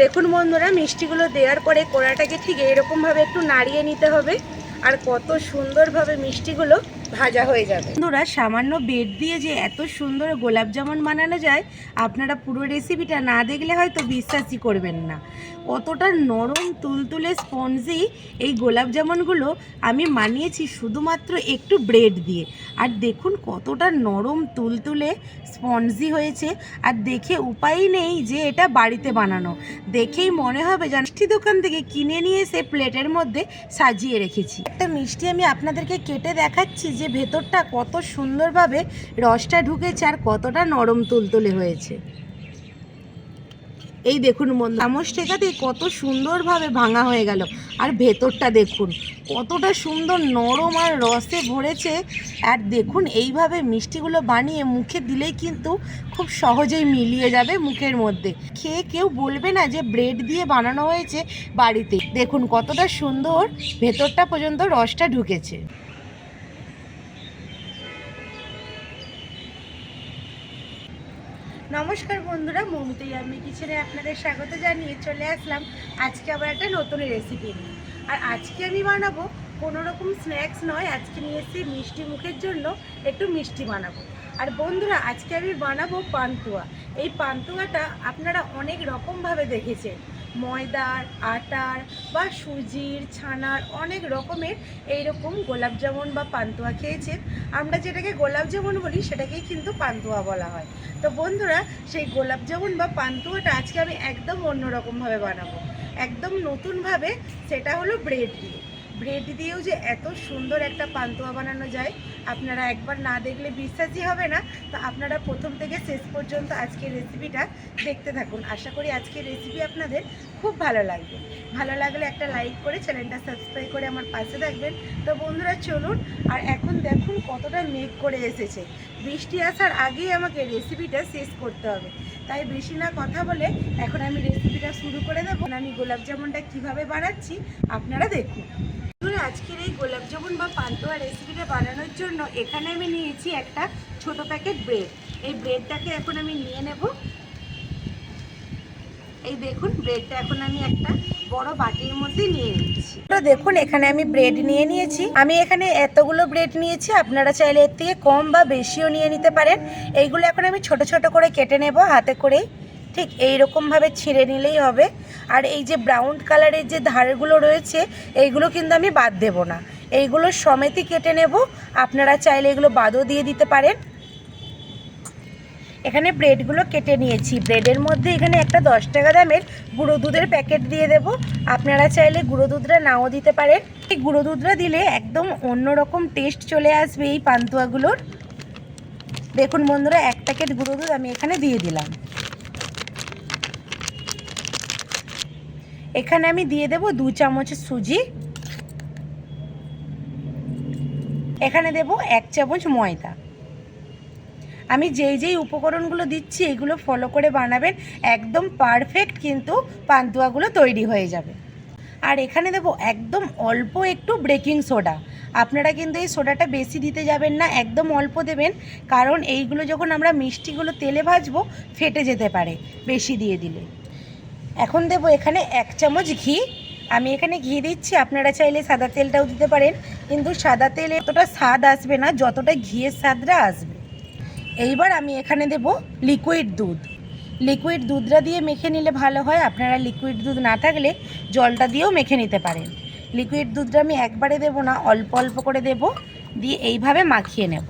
দেখুন বন্ধুরা, মিষ্টিগুলো দেওয়ার পরে কোড়াটাকে ঠিক এরকমভাবে একটু নাড়িয়ে নিতে হবে। আর কত সুন্দরভাবে মিষ্টিগুলো ভাজা হয়ে যাবে। বন্ধুরা, সামান্য বেড দিয়ে যে এত সুন্দর গোলাপ জামুন বানানো যায়, আপনারা পুরো রেসিপিটা না দেখলে হয়তো বিশ্বাসই করবেন না। কতটা নরম, তুলতুলে স্পঞ্জি এই গোলাপ জামুনগুলো আমি বানিয়েছি শুধুমাত্র একটু ব্রেড দিয়ে। আর দেখুন কতটা নরম, তুলতুলে স্পঞ্জি হয়েছে। আর দেখে উপায়ই নেই যে এটা বাড়িতে বানানো। দেখেই মনে হবে যে মিষ্টি দোকান থেকে কিনে নিয়ে এসে প্লেটের মধ্যে সাজিয়ে রেখেছি। একটা মিষ্টি আমি আপনাদেরকে কেটে দেখাচ্ছি যে ভেতরটা কত সুন্দরভাবে রসটা ঢুকেছে আর কতটা নরম তুলতুলে হয়েছে। এই দেখুন বন্ধু চামচ টেকাতে কত সুন্দরভাবে ভাঙা হয়ে গেল। আর ভেতরটা দেখুন, কতটা সুন্দর নরম আর রসে ভরেছে। আর দেখুন, এইভাবে মিষ্টিগুলো বানিয়ে মুখে দিলেই কিন্তু খুব সহজেই মিলিয়ে যাবে মুখের মধ্যে। খেয়ে কেউ বলবে না যে ব্রেড দিয়ে বানানো হয়েছে বাড়িতে। দেখুন কতটা সুন্দর ভেতরটা পর্যন্ত রসটা ঢুকেছে। নমস্কার বন্ধুরা মমিতা আমি কিচেনে আপনাদের স্বাগত জানিয়ে চলে আসলাম। আজকে আবার একটা নতুন রেসিপি নিয়ে। আর আজকে আমি বানাবো কোনো রকম স্ন্যাক্স নয়, আজকে নিয়ে এসেছি মিষ্টি মুখের জন্য একটু মিষ্টি বানাবো। আর বন্ধুরা, আজকে আমি বানাবো পান্তুয়া। এই পান্তুয়াটা আপনারা অনেক রকমভাবে দেখেছেন। ময়দার, আটার বা সুজির, ছানার অনেক রকমের এইরকম গোলাপ জামুন বা পান্তুয়া খেয়েছেন। আমরা যেটাকে গোলাপ জামুন বলি, সেটাকেই কিন্তু পান্তুয়া বলা হয়। তো বন্ধুরা, সেই গোলাপ জামুন বা পান্তুয়াটা আজকে আমি একদম অন্যরকমভাবে বানাবো। একদম নতুনভাবে, সেটা হলো ব্রেড দিয়ে। ব্রেড দিয়েও যে এত সুন্দর একটা পান্তুয়া বানানো যায়, আপনারা একবার না দেখলে বিশ্বাসই হবে না। তো আপনারা প্রথম থেকে শেষ পর্যন্ত আজকের রেসিপিটা দেখতে থাকুন। আশা করি আজকের রেসিপি আপনাদের খুব ভালো লাগবে। ভালো লাগলে একটা লাইক করে চ্যানেলটা সাবস্ক্রাইব করে আমার পাশে থাকবেন। তো বন্ধুরা, চলুন, আর এখন দেখুন কতটা মেঘ করে এসেছে। বৃষ্টি আসার আগেই আমাকে রেসিপিটা শেষ করতে হবে। তাই বেশি না কথা বলে এখন আমি রেসিপিটা শুরু করে দেবো। আমি গোলাপ জামুনটা কীভাবে বানাচ্ছি আপনারা দেখুন। আজকের এই গোলাপ জামুন বা পান্তুয়া রেসিপিটা বানানোর জন্য এখানে আমি নিয়েছি একটা ছোট প্যাকেট ব্রেড এই ব্রেডটাকে এখন আমি নিয়ে নেব। এই দেখুন ব্রেডটা এখন আমি একটা বড় বাটির মধ্যে নিয়ে নিচ্ছি। দেখুন, এখানে আমি ব্রেড নিয়ে নিয়েছি। আমি এখানে এতগুলো ব্রেড নিয়েছি, আপনারা চাইলে এর থেকে কম বা বেশিও নিয়ে নিতে পারেন। এইগুলো এখন আমি ছোট ছোট করে কেটে নেব, হাতে করেই। ঠিক এই রকমভাবে ছিঁড়ে নিলেই হবে। আর এই যে ব্রাউন কালারের যে ধারগুলো রয়েছে, এইগুলো কিন্তু আমি বাদ দেব না। এইগুলো সমেতই কেটে নেব। আপনারা চাইলে এগুলো বাদও দিয়ে দিতে পারেন। এখানে ব্রেডগুলো কেটে নিয়েছি। ব্রেডের মধ্যে এখানে একটা দশ টাকা দামের গুঁড়ো দুধের প্যাকেট দিয়ে দেব। আপনারা চাইলে গুঁড়ো দুধটা নাও দিতে পারেন। এই গুঁড়ো দুধটা দিলে একদম অন্যরকম টেস্ট চলে আসবে এই পান্তুয়াগুলোর। দেখুন বন্ধুরা, এক প্যাকেট গুঁড়ো দুধ আমি এখানে দিয়ে দিলাম। এখানে আমি দিয়ে দেব দু চামচ সুজি। এখানে দেব এক চামচ ময়দা। আমি যেই যেই উপকরণগুলো দিচ্ছি, এগুলো ফলো করে বানাবেন, একদম পারফেক্ট কিন্তু পান্তুয়াগুলো তৈরি হয়ে যাবে। আর এখানে দেব একদম অল্প একটু বেকিং সোডা আপনারা কিন্তু এই সোডাটা বেশি দিতে যাবেন না, একদম অল্প দেবেন, কারণ এইগুলো যখন আমরা মিষ্টিগুলো তেলে ভাজবো, ফেটে যেতে পারে বেশি দিয়ে দিলে। এখন দেব এখানে এক চামচ ঘি। আমি এখানে ঘি দিচ্ছি, আপনারা চাইলে সাদা তেলটাও দিতে পারেন। কিন্তু সাদা তেলে এতটা স্বাদ আসবে না, যতটা ঘিয়ের স্বাদটা আসবে। এইবার আমি এখানে দেব লিকুইড দুধ। লিকুইড দুধটা দিয়ে মেখে নিলে ভালো হয়, আপনারা লিকুইড দুধ না থাকলে জলটা দিয়েও মেখে নিতে পারেন। লিকুইড দুধটা আমি একবারে দেব না, অল্প অল্প করে দেব, দিয়ে এইভাবে মাখিয়ে নেব।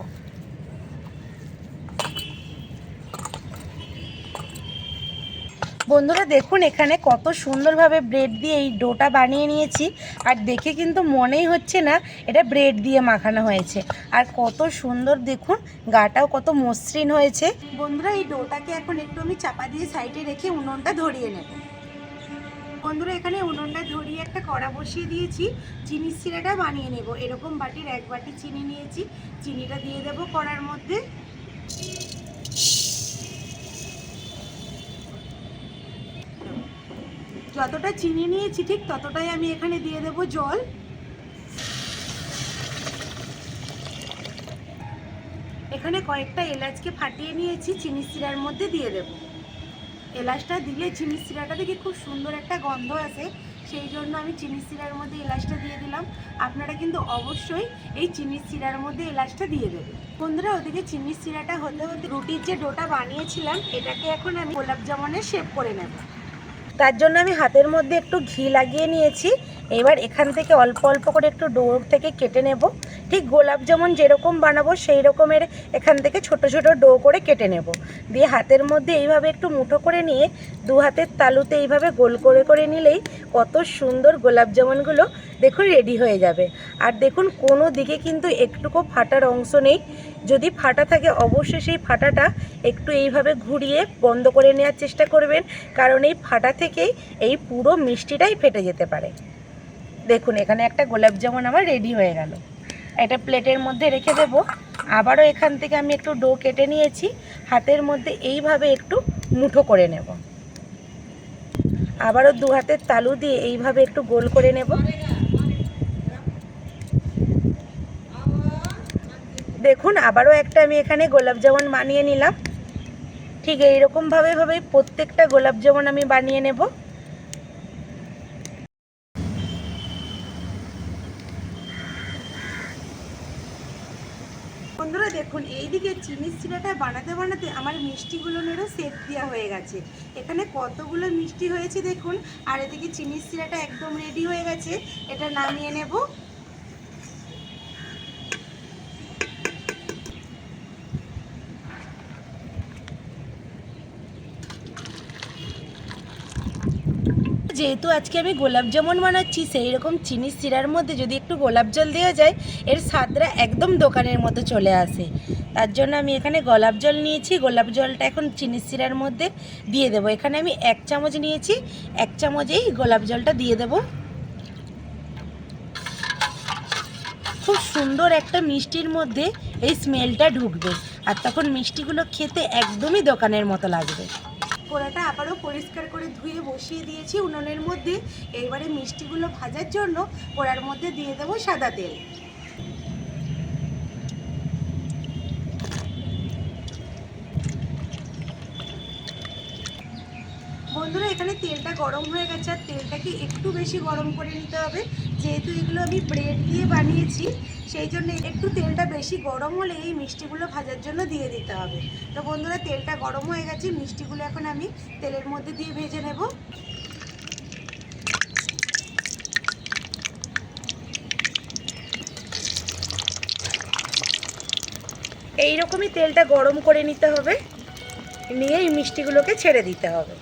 বন্ধুরা দেখুন এখানে কত সুন্দরভাবে ব্রেড দিয়ে এই ডোটা বানিয়ে নিয়েছি। আর দেখে কিন্তু মনেই হচ্ছে না এটা ব্রেড দিয়ে মাখানো হয়েছে। আর কত সুন্দর দেখুন, গাটাও কত মসৃণ হয়েছে। বন্ধুরা, এই ডোটাকে এখন একটু আমি চাপা দিয়ে সাইডে রেখে উনুনটা ধরিয়ে নেব। বন্ধুরা, এখানে উনুনটা ধরিয়ে একটা কড়া বসিয়ে দিয়েছি। চিনির সিরাটা বানিয়ে নেব। এরকম বাটির এক বাটি চিনি নিয়েছি। চিনিটা দিয়ে দেব কড়ার মধ্যে। যতটা চিনি নিয়েছি, ঠিক ততটাই আমি এখানে দিয়ে দেব জল। এখানে কয়েকটা এলাচকে ফাটিয়ে নিয়েছি, চিনি শিরার মধ্যে দিয়ে দেব। এলাচটা দিলে চিনি সিরাটা থেকে খুব সুন্দর একটা গন্ধ আসে, সেই জন্য আমি চিনি সিরার মধ্যে এলাচটা দিয়ে দিলাম। আপনারা কিন্তু অবশ্যই এই চিনি সিরার মধ্যে এলাচটা দিয়ে দেবেন। বন্ধুরা, ওদিকে চিনি সিরাটা হতে হতে রুটির যে ডোটা বানিয়েছিলাম, এটাকে এখন আমি গোলাপ জামুনের শেপ করে নেব। তার জন্য আমি হাতের মধ্যে একটু ঘি লাগিয়ে নিয়েছি। এবার এখান থেকে অল্প অল্প করে একটু ডো থেকে কেটে নেব। ঠিক গোলাপ যেমন যেরকম বানাবো, সেই রকমের এখান থেকে ছোট ছোট ডো করে কেটে নেব। দিয়ে হাতের মধ্যে এইভাবে একটু মুঠো করে নিয়ে দু হাতের তালুতে এইভাবে গোল করে করে নিলেই কত সুন্দর গোলাপ জামুনগুলো দেখুন রেডি হয়ে যাবে। আর দেখুন কোনো দিকে কিন্তু একটুকু ফাটার অংশ নেই। যদি ফাটা থাকে অবশ্যই সেই ফাটাটা একটু এইভাবে ঘুরিয়ে বন্ধ করে নেওয়ার চেষ্টা করবেন, কারণ এই ফাটা থেকেই এই পুরো মিষ্টিটাই ফেটে যেতে পারে। দেখুন, এখানে একটা গোলাপ জামুন আমার রেডি হয়ে গেল। এটা প্লেটের মধ্যে রেখে দেব। আবারও এখান থেকে আমি একটু ডো কেটে নিয়েছি। হাতের মধ্যে এইভাবে একটু মুঠো করে নেব। আবারও দু হাতের তালু দিয়ে এইভাবে একটু গোল করে নেব। দেখুন, আবারও একটা আমি এখানে গোলাপ জামুন বানিয়ে নিলাম। ঠিক এইরকমভাবে ভাবে প্রত্যেকটা গোলাপ জামুন আমি বানিয়ে নেব। বন্ধুরা, দেখুন, এইদিকে চিনি সিরাটা বানাতে বানাতে আমার মিষ্টিগুলোনেরও সেট দেওয়া হয়ে গেছে। এখানে কতগুলো মিষ্টি হয়েছে দেখুন, আর এদিকে চিনি সিরাটা একদম রেডি হয়ে গেছে। এটা নামিয়ে নেব। যেহেতু আজকে আমি গোলাপ জামুন বানাচ্ছি সেই রকম চিনি সিরার মধ্যে যদি একটু গোলাপ জল দেওয়া যায়, এর স্বাদটা একদম দোকানের মতো চলে আসে। তার জন্য আমি এখানে গোলাপ জল নিয়েছি, গোলাপ জলটা এখন চিনি সিরার মধ্যে দিয়ে দেবো। এখানে আমি এক চামচ নিয়েছি, এক চামচেই গোলাপ জলটা দিয়ে দেবো। খুব সুন্দর একটা মিষ্টির মধ্যে এই স্মেলটা ঢুকবে, আর তখন মিষ্টিগুলো খেতে একদমই দোকানের মতো লাগবে। কড়াটা আবারও পরিষ্কার করে ধুয়ে বসিয়ে দিয়েছি উনুনের মধ্যে। এইবারে মিষ্টিগুলো ভাজার জন্য পোড়ার মধ্যে দিয়ে দেবো সাদা তেল। বন্ধুরা, এখানে তেলটা গরম হয়ে গেছে আর তেলটাকে একটু বেশি গরম করে নিতে হবে। যেহেতু এগুলো আমি ব্রেড দিয়ে বানিয়েছি, সেই জন্য একটু তেলটা বেশি গরম হলে এই মিষ্টিগুলো ভাজার জন্য দিয়ে দিতে হবে। তো বন্ধুরা, তেলটা গরম হয়ে গেছে, মিষ্টিগুলো এখন আমি তেলের মধ্যে দিয়ে ভেজে নেব। এই রকমই তেলটা গরম করে নিতে হবে। নিয়ে এই মিষ্টিগুলোকে ছেড়ে দিতে হবে।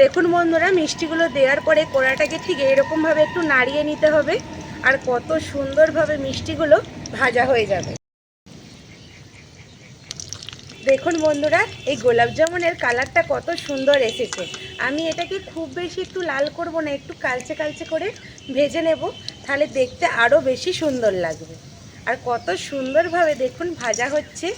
দেখুন বন্ধুরা, মিষ্টিগুলো দেওয়ার পরে কোড়াটাকে ঠিক এরকমভাবে একটু নাড়িয়ে নিতে হবে আর কত সুন্দরভাবে মিষ্টিগুলো ভাজা হয়ে যাবে। দেখুন বন্ধুরা, এই গোলাপ জামুনের কালারটা কত সুন্দর এসেছে। আমি এটাকে খুব বেশি একটু লাল করব না, একটু কালচে কালচে করে ভেজে নেব, তাহলে দেখতে আরও বেশি সুন্দর লাগবে। আর কত সুন্দরভাবে দেখুন ভাজা হচ্ছে।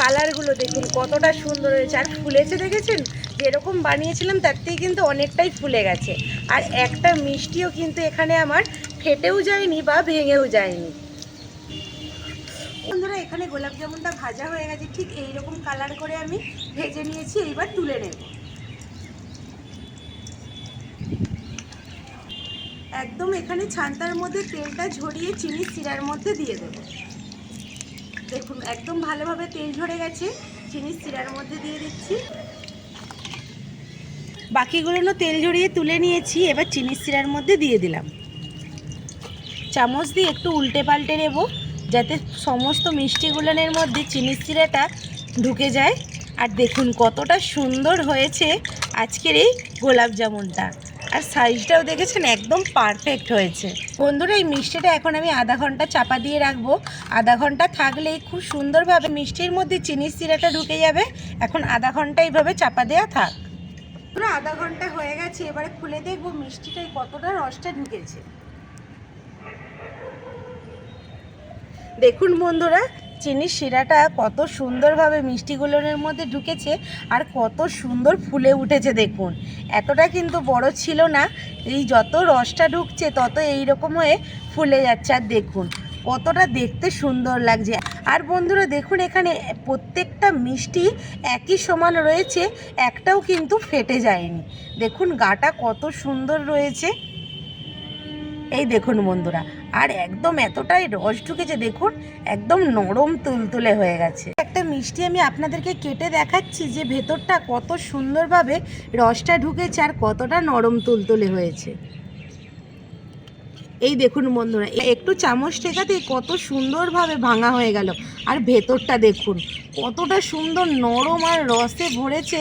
কালারগুলো দেখুন, কতটা সুন্দর হয়েছে। আর ফুলেছে দেখেছেন? যেরকম বানিয়েছিলাম, তার থেকে কিন্তু অনেকটাই ফুলে গেছে। আর একটা মিষ্টিও কিন্তু এখানে আমার ফেটেও যায়নি বা ভেঙেও যায়নি। বন্ধুরা, এখানে গোলাপ জামুনটা ভাজা হয়ে গেছে। ঠিক এই রকম কালার করে আমি ভেজে নিয়েছি, এইবার তুলে নেব। একদম এখানে ছান্তার মধ্যে তেলটা ঝরিয়ে চিনি সিরার মধ্যে দিয়ে দেব। দেখুন, একদম ভালোভাবে তেল ঝরে গেছে। চিনি সিরার মধ্যে দিয়ে দিচ্ছি। বাকিগুলো তেল ঝরিয়ে তুলে নিয়েছি, এবার চিনি সিরার মধ্যে দিয়ে দিলাম। চামচ দিয়ে একটু উল্টে পাল্টে নেব, যাতে সমস্ত মিষ্টিগুলোনের মধ্যে চিনি সিরাটা ঢুকে যায়। আর দেখুন কতটা সুন্দর হয়েছে আজকের এই গোলাপ জামুনটা। আর সাইজটাও দেখেছেন? একদম পারফেক্ট হয়েছে। বন্ধুরা, এই মিষ্টিটা এখন আমি আধা ঘণ্টা চাপা দিয়ে রাখব। আধা ঘণ্টা থাকলেই খুব সুন্দরভাবে মিষ্টির মধ্যে চিনির সিরাটা ঢুকে যাবে। এখন আধা ঘণ্টা এইভাবে চাপা দেওয়া থাক। পুরো আধা ঘণ্টা হয়ে গেছে। এবারে খুলে দেখব মিষ্টিটাই কতটা রসটা ঢুকেছে। দেখুন বন্ধুরা চিনির শিরাটা কত সুন্দরভাবে মিষ্টিগুলোর মধ্যে ঢুকেছে আর কত সুন্দর ফুলে উঠেছে দেখুন। এতটা কিন্তু বড় ছিল না, এই যত রসটা ঢুকছে তত এই রকম হয়ে ফুলে যাচ্ছে আর দেখুন, কতটা দেখতে সুন্দর লাগছে। আর বন্ধুরা দেখুন এখানে প্রত্যেকটা মিষ্টি একই সমান রয়েছে, একটাও কিন্তু ফেটে যায়নি। দেখুন গাটা কত সুন্দর রয়েছে। এই দেখুন বন্ধুরা, আর একদম এতটাই রস ঢুকেছে, দেখুন, একদম নরম তুলতুলে হয়ে গেছে। একটা মিষ্টি আমি আপনাদেরকে কেটে দেখাচ্ছি যে ভেতরটা কত সুন্দরভাবে রসটা ঢুকেছে আর কতটা নরম তুলতুলে হয়েছে। এই দেখুন বন্ধুরা একটু চামচ টেকাতে কত সুন্দরভাবে ভাঙা হয়ে গেল। আর ভেতরটা দেখুন, কতটা সুন্দর নরম আর রসে ভরেছে।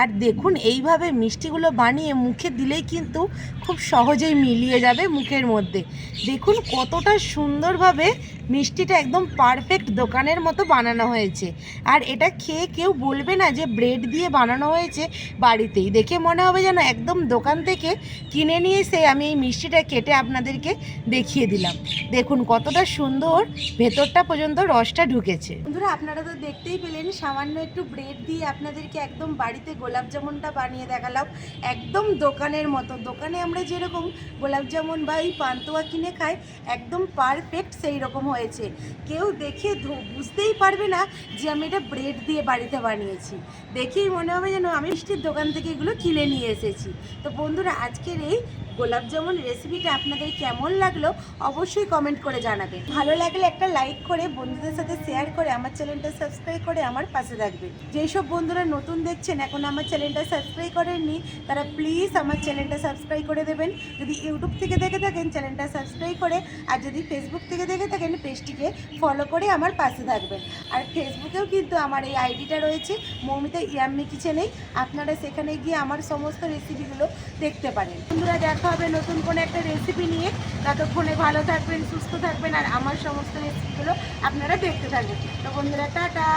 আর দেখুন, এইভাবে মিষ্টিগুলো বানিয়ে মুখে দিলেই কিন্তু খুব সহজেই মিলিয়ে যাবে মুখের মধ্যে। দেখুন, কতটা সুন্দরভাবে মিষ্টিটা একদম পারফেক্ট দোকানের মতো বানানো হয়েছে। আর এটা খেয়ে কেউ বলবে না যে ব্রেড দিয়ে বানানো হয়েছে বাড়িতেই। দেখে মনে হবে যেন একদম দোকান থেকে কিনে নিয়ে এসে আমি এই মিষ্টিটা কেটে আপনাদেরকে দেখিয়ে দিলাম। দেখুন কতটা সুন্দর ভেতরটা পর্যন্ত রসটা ঢুকেছে। বন্ধুরা, আপনারা তো দেখতেই পেলেন, সামান্য একটু ব্রেড দিয়ে আপনাদেরকে একদম বাড়িতে গোলাপ জামুনটা বানিয়ে দেখালাম। একদম দোকানের মতো। দোকানে আমরা যেরকম গোলাপ জামুন বা এই পান্তুয়া কিনে খাই, একদম পারফেক্ট সেই রকম হয়েছে। কেউ দেখে বুঝতেই পারবে না যে আমি এটা ব্রেড দিয়ে বাড়িতে বানিয়েছি। দেখেই মনে হবে যেন আমি মিষ্টির দোকান থেকে এগুলো কিনে নিয়ে এসেছি। তো বন্ধুরা, আজকের এই গোলাপ জামুন রেসিপিটা আপনাদের কেমন লাগল অবশ্যই কমেন্ট করে জানাবেন। ভালো লাগলে একটা লাইক করে বন্ধুদের সাথে শেয়ার করে আমার চ্যানেলটা সাবস্ক্রাইব করে আমার পাশে থাকবে। যেই সব বন্ধুরা নতুন দেখছেন, এখন আমার চ্যানেলটা সাবস্ক্রাইব করেননি, তারা প্লিজ আমার চ্যানেলটা সাবস্ক্রাইব করে দেবেন। যদি ইউটিউব থেকে দেখে থাকেন চ্যানেলটা সাবস্ক্রাইব করে, আর যদি ফেসবুক থেকে দেখে থাকেন পেজটিকে ফলো করে আমার পাশে থাকবেন। আর ফেসবুকেও কিন্তু আমার এই আইডিটা রয়েছে, মৌমিতা ইয়াম্মি কিচেনেই আপনারা সেখানে গিয়ে আমার সমস্ত রেসিপিগুলো দেখতে পারেন। বন্ধুরা দেখা হবে নতুন কোনো একটা রেসিপি নিয়ে। ততক্ষণে ভালো থাকবেন, সুস্থ থাকবেন, আর আমার সমস্ত রেসিপিগুলো আপনারা দেখতে থাকবেন। তো বন্ধুরা, টাটা!